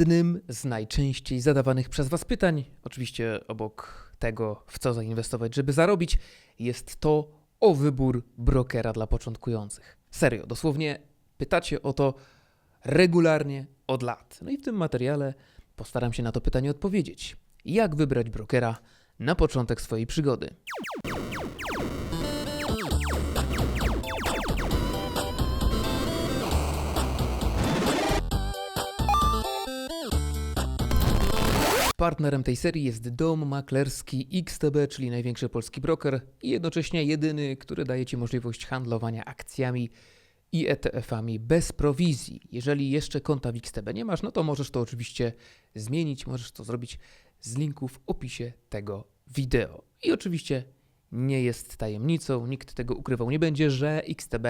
jednym z najczęściej zadawanych przez Was pytań, oczywiście obok tego, w co zainwestować, żeby zarobić, jest to o wybór brokera dla początkujących. Serio, dosłownie pytacie o to regularnie od lat. No i w tym materiale postaram się na to pytanie odpowiedzieć. Jak wybrać brokera na początek swojej przygody? Partnerem tej serii jest dom maklerski XTB, czyli największy polski broker i jednocześnie jedyny, który daje Ci możliwość handlowania akcjami i ETF-ami bez prowizji. Jeżeli jeszcze konta w XTB nie masz, no to możesz to oczywiście zmienić, możesz to zrobić z linku w opisie tego wideo. I oczywiście nie jest tajemnicą, nikt tego ukrywał nie będzie, że XTB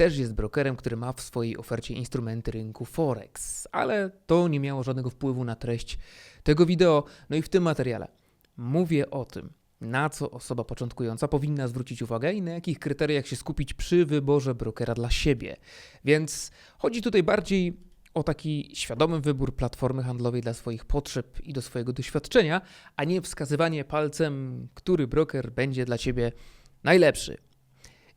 też jest brokerem, który ma w swojej ofercie instrumenty rynku Forex, ale to nie miało żadnego wpływu na treść tego wideo. No i w tym materiale mówię o tym, na co osoba początkująca powinna zwrócić uwagę i na jakich kryteriach się skupić przy wyborze brokera dla siebie. Więc chodzi tutaj bardziej o taki świadomy wybór platformy handlowej dla swoich potrzeb i do swojego doświadczenia, a nie wskazywanie palcem, który broker będzie dla ciebie najlepszy.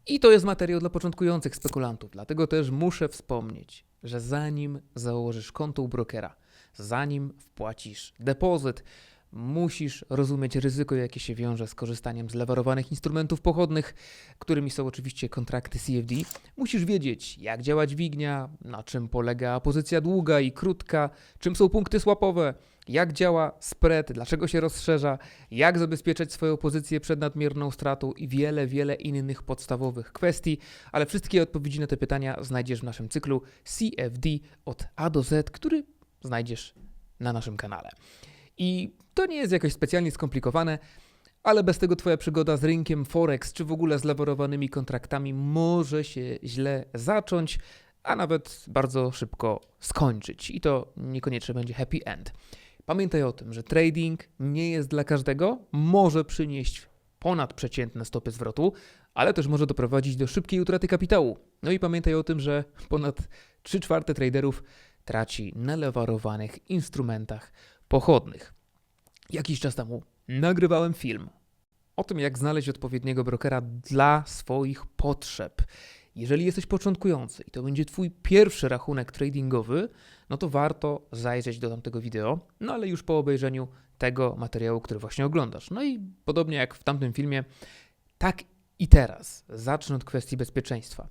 I to jest materiał dla początkujących spekulantów, dlatego też muszę wspomnieć, że zanim założysz konto u brokera, zanim wpłacisz depozyt, musisz rozumieć ryzyko, jakie się wiąże z korzystaniem z lewarowanych instrumentów pochodnych, którymi są oczywiście kontrakty CFD. Musisz wiedzieć, jak działa dźwignia, na czym polega pozycja długa i krótka, czym są punkty swapowe, jak działa spread, dlaczego się rozszerza, jak zabezpieczać swoją pozycję przed nadmierną stratą i wiele, wiele innych podstawowych kwestii, ale wszystkie odpowiedzi na te pytania znajdziesz w naszym cyklu CFD od A do Z, który znajdziesz na naszym kanale. I to nie jest jakoś specjalnie skomplikowane, ale bez tego Twoja przygoda z rynkiem Forex czy w ogóle z leworowanymi kontraktami może się źle zacząć, a nawet bardzo szybko skończyć. I to niekoniecznie będzie happy end. Pamiętaj o tym, że trading nie jest dla każdego, może przynieść ponadprzeciętne stopy zwrotu, ale też może doprowadzić do szybkiej utraty kapitału. No i pamiętaj o tym, że ponad 3 czwarte traderów traci na lewarowanych instrumentach pochodnych. Jakiś czas temu nagrywałem film o tym, jak znaleźć odpowiedniego brokera dla swoich potrzeb. Jeżeli jesteś początkujący i to będzie Twój pierwszy rachunek tradingowy, no to warto zajrzeć do tamtego wideo, no ale już po obejrzeniu tego materiału, który właśnie oglądasz. No i podobnie jak w tamtym filmie, tak i teraz zacznę od kwestii bezpieczeństwa.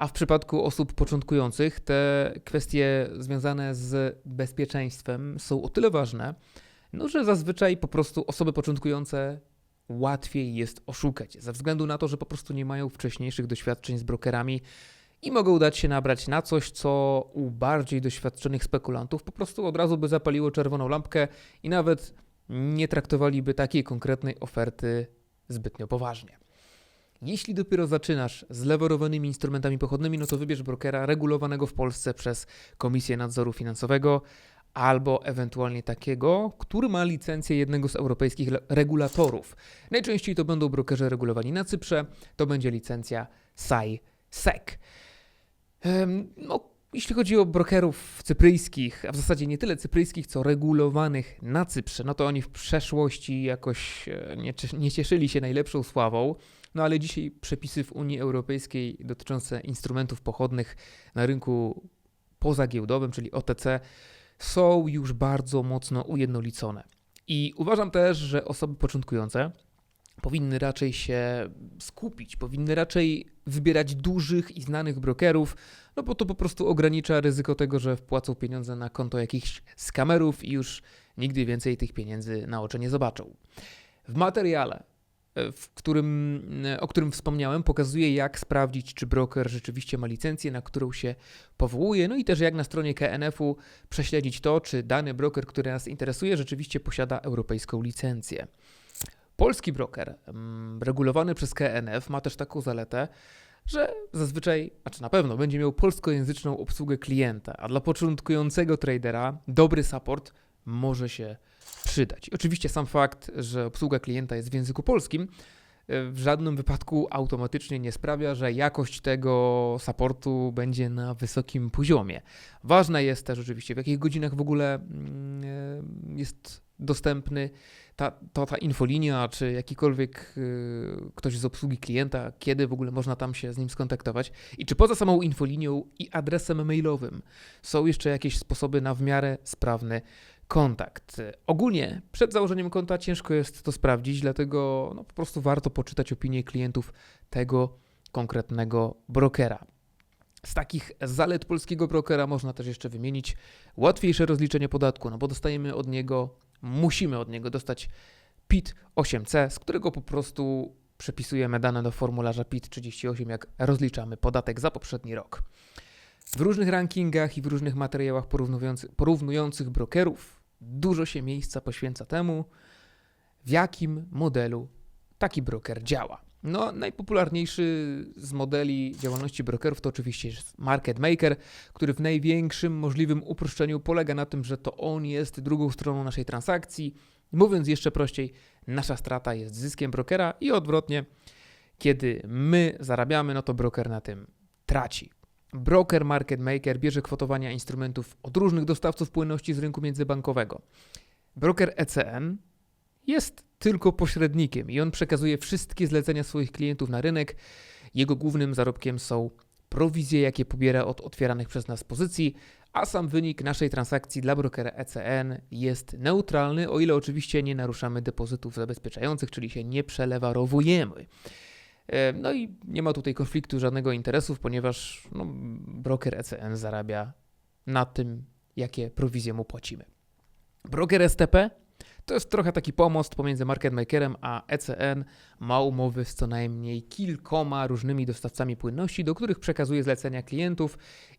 A w przypadku osób początkujących te kwestie związane z bezpieczeństwem są o tyle ważne, no, że zazwyczaj po prostu osoby początkujące łatwiej jest oszukać, ze względu na to, że po prostu nie mają wcześniejszych doświadczeń z brokerami i mogą dać się nabrać na coś, co u bardziej doświadczonych spekulantów po prostu od razu by zapaliło czerwoną lampkę i nawet nie traktowaliby takiej konkretnej oferty zbytnio poważnie. Jeśli dopiero zaczynasz z leworowanymi instrumentami pochodnymi, no to wybierz brokera regulowanego w Polsce przez Komisję Nadzoru Finansowego albo ewentualnie takiego, który ma licencję jednego z europejskich regulatorów. Najczęściej to będą brokerzy regulowani na Cyprze, to będzie licencja SAI-SEC. No, jeśli chodzi o brokerów cypryjskich, a w zasadzie nie tyle cypryjskich, co regulowanych na Cyprze, no to oni w przeszłości jakoś e, nie, nie cieszyli się najlepszą sławą. No ale dzisiaj przepisy w Unii Europejskiej dotyczące instrumentów pochodnych na rynku pozagiełdowym, czyli OTC, są już bardzo mocno ujednolicone. I uważam też, że osoby początkujące powinny raczej się skupić, powinny raczej wybierać dużych i znanych brokerów, no bo to po prostu ogranicza ryzyko tego, że wpłacą pieniądze na konto jakichś skamerów i już nigdy więcej tych pieniędzy na oczy nie zobaczą. W materiale w którym, o którym wspomniałem, pokazuje jak sprawdzić, czy broker rzeczywiście ma licencję, na którą się powołuje, no i też jak na stronie KNF-u prześledzić to, czy dany broker, który nas interesuje, rzeczywiście posiada europejską licencję. Polski broker, mm, regulowany przez KNF, ma też taką zaletę, że zazwyczaj, znaczy na pewno, będzie miał polskojęzyczną obsługę klienta, a dla początkującego tradera dobry support może się przydać. I oczywiście sam fakt, że obsługa klienta jest w języku polskim, w żadnym wypadku automatycznie nie sprawia, że jakość tego supportu będzie na wysokim poziomie. Ważne jest też oczywiście, w jakich godzinach w ogóle mm, e, jest dostępny ta, ta infolinia, czy jakikolwiek y, ktoś z obsługi klienta, kiedy w ogóle można tam się z nim skontaktować i czy poza samą infolinią i adresem mailowym są jeszcze jakieś sposoby na w miarę sprawny kontakt. Ogólnie przed założeniem konta ciężko jest to sprawdzić, dlatego no, po prostu warto poczytać opinie klientów tego konkretnego brokera. Z takich zalet polskiego brokera można też jeszcze wymienić łatwiejsze rozliczenie podatku, no bo dostajemy od niego, musimy od niego dostać PIT 8C, z którego po prostu przepisujemy dane do formularza PIT 38, jak rozliczamy podatek za poprzedni rok. W różnych rankingach i w różnych materiałach porównujących, brokerów dużo się miejsca poświęca temu, w jakim modelu taki broker działa. No, najpopularniejszy z modeli działalności brokerów to oczywiście jest market maker, który w największym możliwym uproszczeniu polega na tym, że to on jest drugą stroną naszej transakcji. Mówiąc jeszcze prościej, nasza strata jest zyskiem brokera i odwrotnie, kiedy my zarabiamy, no to broker na tym traci. Broker market maker bierze kwotowania instrumentów od różnych dostawców płynności z rynku międzybankowego. Broker ECN jest tylko pośrednikiem i on przekazuje wszystkie zlecenia swoich klientów na rynek. Jego głównym zarobkiem są prowizje, jakie pobiera od otwieranych przez nas pozycji, a sam wynik naszej transakcji dla brokera ECN jest neutralny, o ile oczywiście nie naruszamy depozytów zabezpieczających, czyli się nie przelewarowujemy. No i nie ma tutaj konfliktu żadnego interesów, ponieważ no, broker ECN zarabia na tym, jakie prowizje mu płacimy. Broker STP to jest trochę taki pomost pomiędzy market makerem a ECN. Ma umowy z co najmniej kilkoma różnymi dostawcami płynności, do których przekazuje zlecenia klientów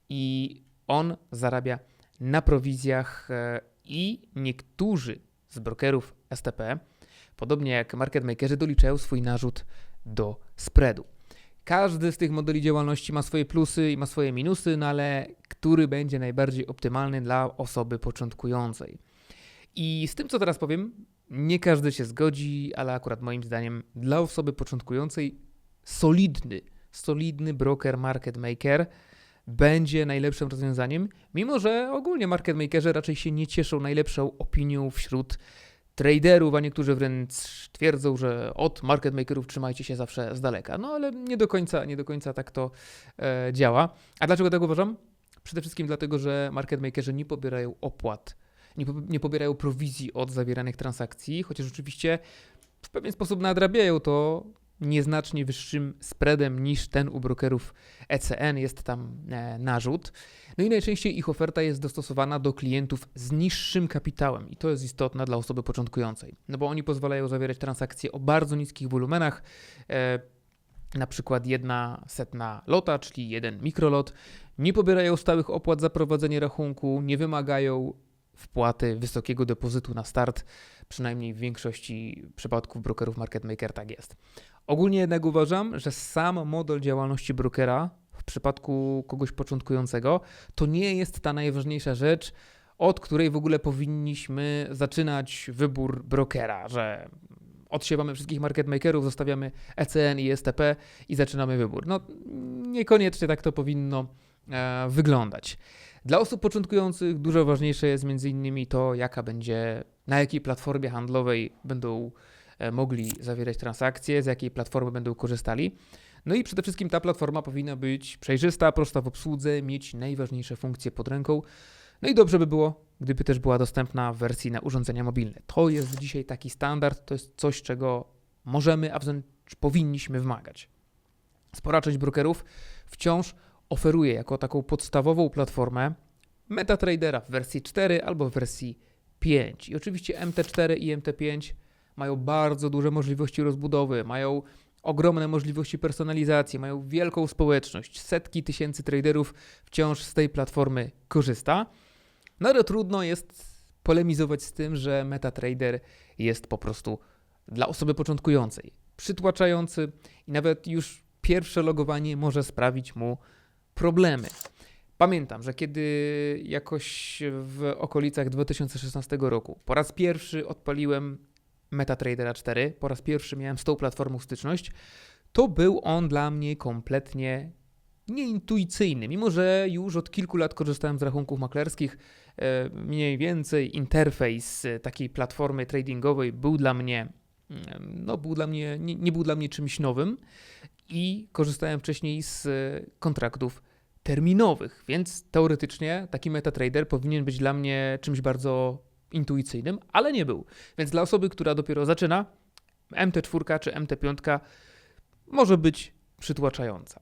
i on zarabia na prowizjach e, i niektórzy z brokerów STP, podobnie jak market makerzy, doliczają swój narzut do spreadu. Każdy z tych modeli działalności ma swoje plusy i ma swoje minusy, no ale który będzie najbardziej optymalny dla osoby początkującej. I z tym, co teraz powiem, nie każdy się zgodzi, ale akurat moim zdaniem dla osoby początkującej solidny, solidny broker, market maker będzie najlepszym rozwiązaniem, mimo że ogólnie market makerzy raczej się nie cieszą najlepszą opinią wśród traderów, a niektórzy wręcz twierdzą, że od market makerów trzymajcie się zawsze z daleka. No ale nie do końca, nie do końca tak to e, działa. A dlaczego tak uważam? Przede wszystkim dlatego, że market makerzy nie pobierają opłat nie, nie pobierają prowizji od zawieranych transakcji, chociaż oczywiście w pewien sposób nadrabiają to nieznacznie wyższym spreadem niż ten u brokerów ECN, jest tam e, narzut. No i najczęściej ich oferta jest dostosowana do klientów z niższym kapitałem i to jest istotne dla osoby początkującej, no bo oni pozwalają zawierać transakcje o bardzo niskich wolumenach, e, na przykład jedna setna lota, czyli jeden mikrolot, nie pobierają stałych opłat za prowadzenie rachunku, nie wymagają wpłaty wysokiego depozytu na start, przynajmniej w większości przypadków brokerów market maker tak jest. Ogólnie jednak uważam, że sam model działalności brokera w przypadku kogoś początkującego to nie jest ta najważniejsza rzecz, od której w ogóle powinniśmy zaczynać wybór brokera, że odsiewamy wszystkich market makerów, zostawiamy ECN i STP i zaczynamy wybór. No niekoniecznie tak to powinno e, wyglądać. Dla osób początkujących dużo ważniejsze jest między innymi to, jaka będzie, na jakiej platformie handlowej będą mogli zawierać transakcje, z jakiej platformy będą korzystali. No i przede wszystkim ta platforma powinna być przejrzysta, prosta w obsłudze, mieć najważniejsze funkcje pod ręką. No i dobrze by było, gdyby też była dostępna w wersji na urządzenia mobilne. To jest dzisiaj taki standard, to jest coś, czego możemy, a wręcz powinniśmy wymagać. Spora część brokerów wciąż oferuje jako taką podstawową platformę MetaTradera w wersji 4 albo w wersji 5. I oczywiście MT4 i MT5 mają bardzo duże możliwości rozbudowy, mają ogromne możliwości personalizacji, mają wielką społeczność. Setki tysięcy traderów wciąż z tej platformy korzysta. No ale trudno jest polemizować z tym, że MetaTrader jest po prostu dla osoby początkującej przytłaczający i nawet już pierwsze logowanie może sprawić mu problemy. Pamiętam, że kiedy jakoś w okolicach 2016 roku po raz pierwszy odpaliłem MetaTradera 4, po raz pierwszy miałem z tą platformą styczność, to był on dla mnie kompletnie nieintuicyjny. Mimo, że już od kilku lat korzystałem z rachunków maklerskich, e, mniej więcej interfejs e, takiej platformy tradingowej był dla mnie, mm, no, był dla mnie, nie, nie był dla mnie czymś nowym i korzystałem wcześniej z e, kontraktów terminowych, więc teoretycznie taki MetaTrader powinien być dla mnie czymś bardzo intuicyjnym, ale nie był. Więc dla osoby, która dopiero zaczyna, MT4 czy MT5 może być przytłaczająca.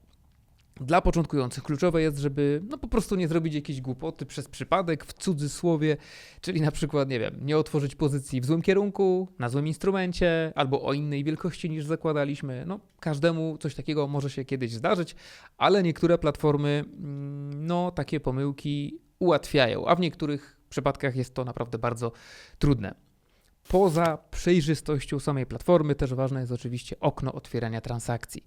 Dla początkujących kluczowe jest, żeby no po prostu nie zrobić jakiejś głupoty przez przypadek w cudzysłowie, czyli na przykład, nie wiem, nie otworzyć pozycji w złym kierunku, na złym instrumencie albo o innej wielkości niż zakładaliśmy. No, każdemu coś takiego może się kiedyś zdarzyć, ale niektóre platformy mm, no takie pomyłki ułatwiają, a w niektórych przypadkach jest to naprawdę bardzo trudne. Poza przejrzystością samej platformy też ważne jest oczywiście okno otwierania transakcji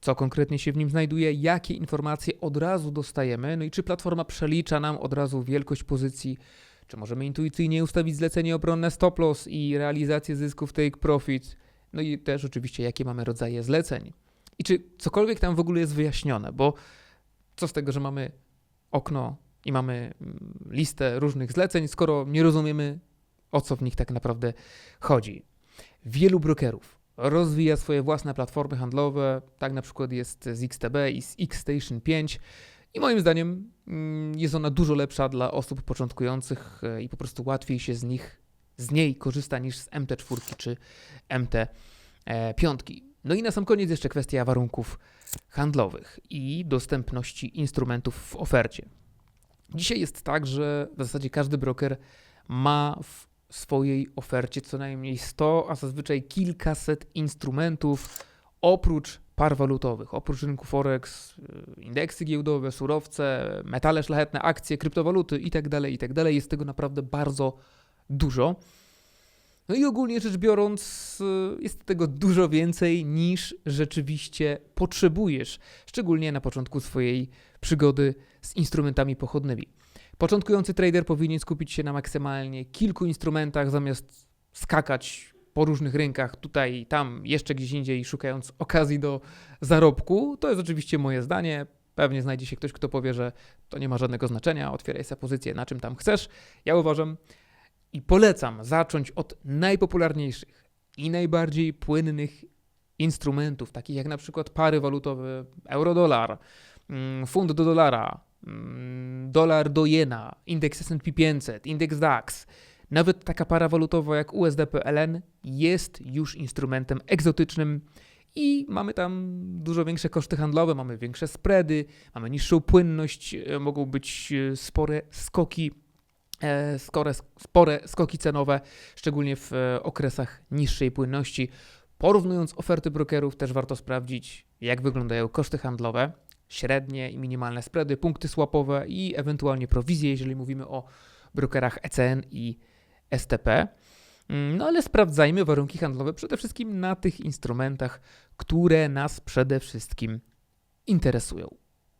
co konkretnie się w nim znajduje, jakie informacje od razu dostajemy, no i czy platforma przelicza nam od razu wielkość pozycji, czy możemy intuicyjnie ustawić zlecenie obronne stop loss i realizację zysków take profit, no i też oczywiście jakie mamy rodzaje zleceń. I czy cokolwiek tam w ogóle jest wyjaśnione, bo co z tego, że mamy okno i mamy mm, listę różnych zleceń, skoro nie rozumiemy o co w nich tak naprawdę chodzi. Wielu brokerów rozwija swoje własne platformy handlowe. Tak na przykład jest z XTB i z Xstation 5. I moim zdaniem mm, jest ona dużo lepsza dla osób początkujących e, i po prostu łatwiej się z nich, z niej korzysta niż z MT4 czy MT5. No i na sam koniec jeszcze kwestia warunków handlowych i dostępności instrumentów w ofercie. Dzisiaj jest tak, że w zasadzie każdy broker ma w swojej ofercie co najmniej 100, a zazwyczaj kilkaset instrumentów oprócz par walutowych, oprócz rynku Forex, y, indeksy giełdowe, surowce, metale szlachetne, akcje, kryptowaluty itd., tak itd. Tak jest tego naprawdę bardzo dużo. No i ogólnie rzecz biorąc, y, jest tego dużo więcej niż rzeczywiście potrzebujesz, szczególnie na początku swojej przygody z instrumentami pochodnymi. Początkujący trader powinien skupić się na maksymalnie kilku instrumentach, zamiast skakać po różnych rynkach, tutaj, tam, jeszcze gdzieś indziej, szukając okazji do zarobku. To jest oczywiście moje zdanie. Pewnie znajdzie się ktoś, kto powie, że to nie ma żadnego znaczenia, otwieraj sobie pozycję na czym tam chcesz. Ja uważam i polecam zacząć od najpopularniejszych i najbardziej płynnych instrumentów, takich jak na przykład pary walutowe euro-dolar, mm, fund do dolara, dolar do jena, indeks S&P 500, indeks DAX, nawet taka para walutowa jak USD-PLN jest już instrumentem egzotycznym i mamy tam dużo większe koszty handlowe, mamy większe spready, mamy niższą płynność, e, mogą być e, spore skoki, e, spore, spore skoki cenowe, szczególnie w okresach niższej płynności. Porównując oferty brokerów, też warto sprawdzić, jak wyglądają koszty handlowe średnie i minimalne spready, punkty swapowe i ewentualnie prowizje, jeżeli mówimy o brokerach ECN i STP. Mm, no ale sprawdzajmy warunki handlowe przede wszystkim na tych instrumentach, które nas przede wszystkim interesują.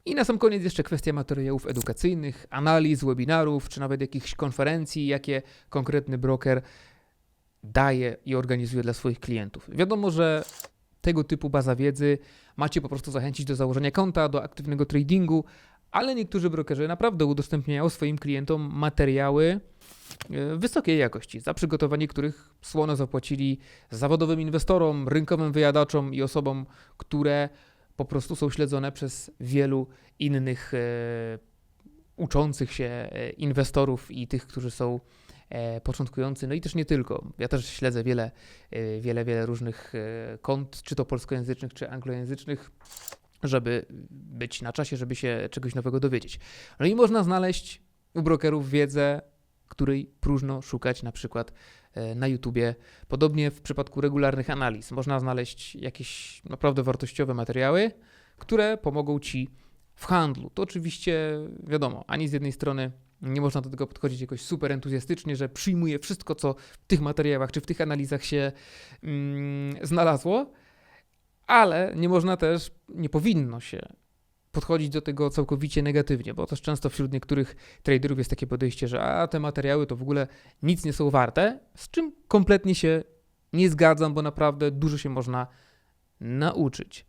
I na sam koniec jeszcze kwestia materiałów edukacyjnych, analiz, webinarów, czy nawet jakichś konferencji, jakie konkretny broker daje i organizuje dla swoich klientów. Wiadomo, że tego typu baza wiedzy macie po prostu zachęcić do założenia konta, do aktywnego tradingu, ale niektórzy brokerzy naprawdę udostępniają swoim klientom materiały e, wysokiej jakości, za przygotowanie których słono zapłacili zawodowym inwestorom, rynkowym wyjadaczom i osobom, które po prostu są śledzone przez wielu innych e, uczących się e, inwestorów i tych, którzy są początkujący, no i też nie tylko. Ja też śledzę wiele, e, wiele, wiele różnych e, kont, czy to polskojęzycznych, czy anglojęzycznych, żeby być na czasie, żeby się czegoś nowego dowiedzieć. No i można znaleźć u brokerów wiedzę, której próżno szukać na przykład e, na YouTubie. Podobnie w przypadku regularnych analiz można znaleźć jakieś naprawdę wartościowe materiały, które pomogą Ci w handlu. To oczywiście wiadomo, ani z jednej strony nie można do tego podchodzić jakoś super entuzjastycznie, że przyjmuje wszystko, co w tych materiałach czy w tych analizach się mm, znalazło, ale nie można też, nie powinno się podchodzić do tego całkowicie negatywnie, bo też często wśród niektórych traderów jest takie podejście, że a te materiały to w ogóle nic nie są warte, z czym kompletnie się nie zgadzam, bo naprawdę dużo się można nauczyć.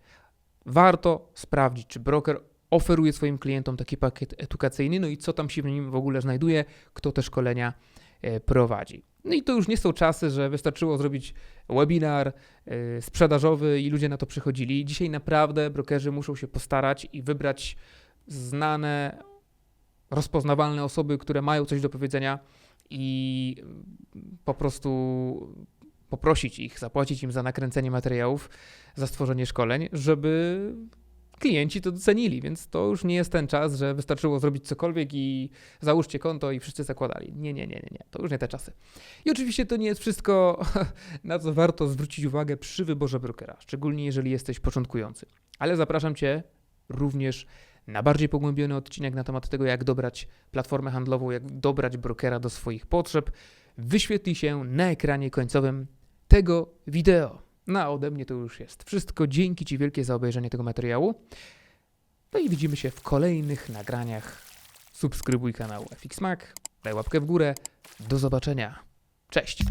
Warto sprawdzić, czy broker oferuje swoim klientom taki pakiet edukacyjny, no i co tam się w nim w ogóle znajduje, kto te szkolenia e, prowadzi. No i to już nie są czasy, że wystarczyło zrobić webinar e, sprzedażowy i ludzie na to przychodzili. Dzisiaj naprawdę brokerzy muszą się postarać i wybrać znane, rozpoznawalne osoby, które mają coś do powiedzenia i po prostu poprosić ich, zapłacić im za nakręcenie materiałów, za stworzenie szkoleń, żeby klienci to docenili, więc to już nie jest ten czas, że wystarczyło zrobić cokolwiek i załóżcie konto i wszyscy zakładali. Nie, nie, nie, nie, nie. To już nie te czasy. I oczywiście to nie jest wszystko, na co warto zwrócić uwagę przy wyborze brokera, szczególnie jeżeli jesteś początkujący. Ale zapraszam Cię również na bardziej pogłębiony odcinek na temat tego, jak dobrać platformę handlową, jak dobrać brokera do swoich potrzeb. Wyświetli się na ekranie końcowym tego wideo. No a ode mnie to już jest wszystko. Dzięki Ci wielkie za obejrzenie tego materiału. No i widzimy się w kolejnych nagraniach. Subskrybuj kanał FXMAC, daj łapkę w górę. Do zobaczenia. Cześć!